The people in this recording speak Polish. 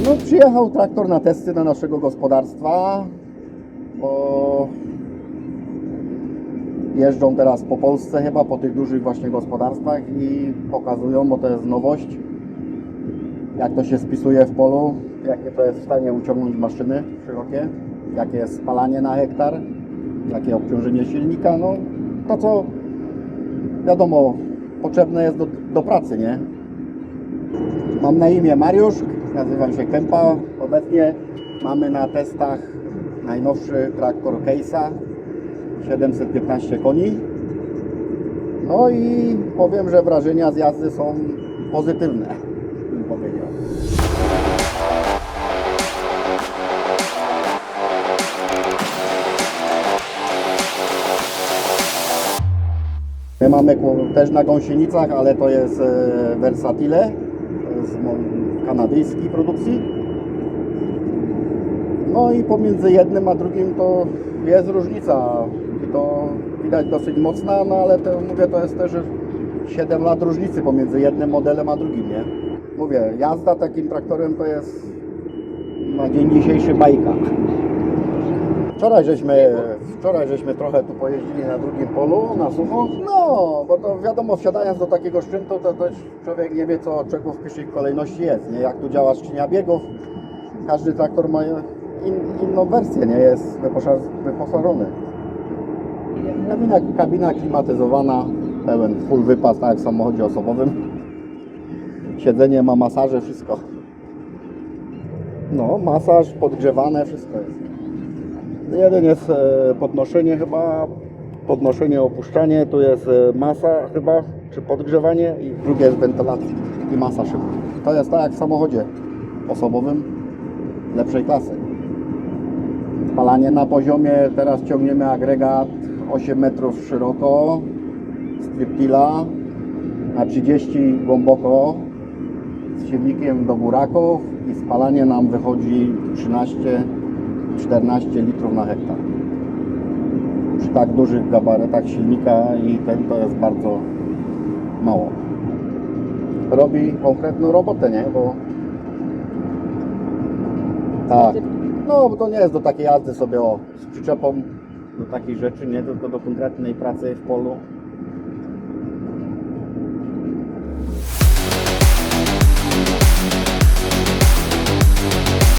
Przyjechał traktor na testy do naszego gospodarstwa, bo jeżdżą teraz po Polsce chyba, po tych dużych właśnie gospodarstwach i pokazują, bo to jest nowość, jak to się spisuje w polu, jakie to jest w stanie uciągnąć maszyny szerokie, jakie jest spalanie na hektar, jakie obciążenie silnika, no to co wiadomo, potrzebne jest do, do pracy, nie? Mam na imię Mariusz, nazywam się Kępa. Obecnie mamy na testach najnowszy traktor Case'a 715 koni. No i powiem, że wrażenia z jazdy są pozytywne, bym powiedział. My mamy też na gąsienicach, ale to jest e, Versatile, mo- kanadyjskiej produkcji. No i pomiędzy jednym a drugim to jest różnica. To widać dosyć mocna, no ale to mówię, to jest też 7 lat różnicy pomiędzy jednym modelem a drugim, nie? Mówię, jazda takim traktorem to jest na dzień dzisiejszy bajka. Wczoraj żeśmy, wczoraj żeśmy trochę tu pojeździli na drugim polu, na sucho. No, bo to wiadomo, wsiadając do takiego szczytu, to też człowiek nie wie, co czego w pierwszej kolejności jest, nie? Jak tu działa skrzynia biegów. Każdy traktor ma in, inną wersję, nie? Jest wyposa- wyposażony. Kabina, kabina klimatyzowana, pełen full wypas, tak jak w samochodzie osobowym. Siedzenie ma masaże, wszystko. No, masaż, podgrzewane, wszystko jest. Jeden jest e, podnoszenie chyba, podnoszenie, opuszczanie, tu jest e, masa chyba, czy podgrzewanie i drugie jest wentylacja i masaż chyba. To jest tak jak w samochodzie osobowym lepszej klasy. Spalanie na poziomie, teraz ciągniemy agregat 8 metrów szeroko, striptila na 30 głęboko z silnikiem do buraków i spalanie nam wychodzi 13-14 litrów na hektar. Przy tak dużych gabarytach silnika i ten to jest bardzo mało. Robi konkretną robotę, nie? Bo tak. No, bo to nie jest do takiej jazdy sobie o, z przyczepą, do takich rzeczy, nie tylko do konkretnej pracy w polu.